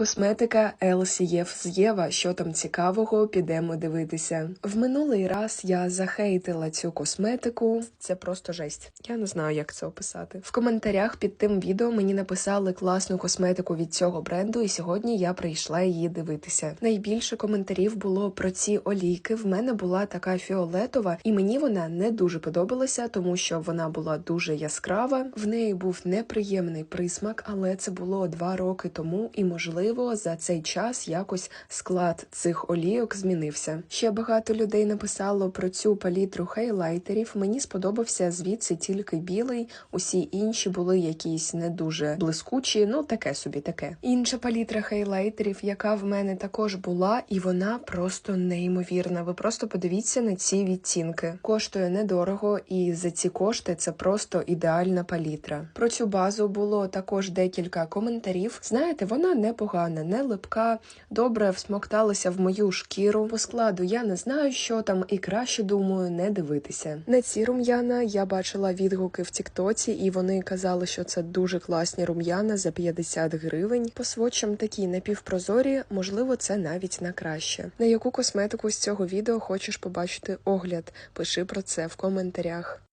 Косметика LCF з Єва. Що там цікавого, підемо дивитися. В минулий раз я захейтила цю косметику. Це просто жесть. Я не знаю, як це описати. В коментарях під тим відео мені написали класну косметику від цього бренду, і сьогодні я прийшла її дивитися. Найбільше коментарів було про ці олійки. В мене була така фіолетова, і мені вона не дуже подобалася, тому що вона була дуже яскрава. В неї був неприємний присмак, але це було два роки тому, і можливо за цей час якось склад цих олійок змінився. Ще багато людей написало про цю палітру хейлайтерів. Мені сподобався звідси тільки білий, усі інші були якісь не дуже блискучі. Ну таке собі таке. Інша палітра хейлайтерів, яка в мене також була, і вона просто неймовірна. Ви просто подивіться на ці відтінки. Коштує недорого, і за ці кошти це просто ідеальна палітра. Про цю базу було також декілька коментарів. Знаєте, вона непогана, не липка, добре всмокталася в мою шкіру. По складу я не знаю, що там, і краще думаю не дивитися. На ці рум'яна я бачила відгуки в Тіктоці, і вони казали, що це дуже класні рум'яна за 50 гривень. По сводчам такі напівпрозорі, можливо, це навіть на краще. На яку косметику з цього відео хочеш побачити огляд? Пиши про це в коментарях.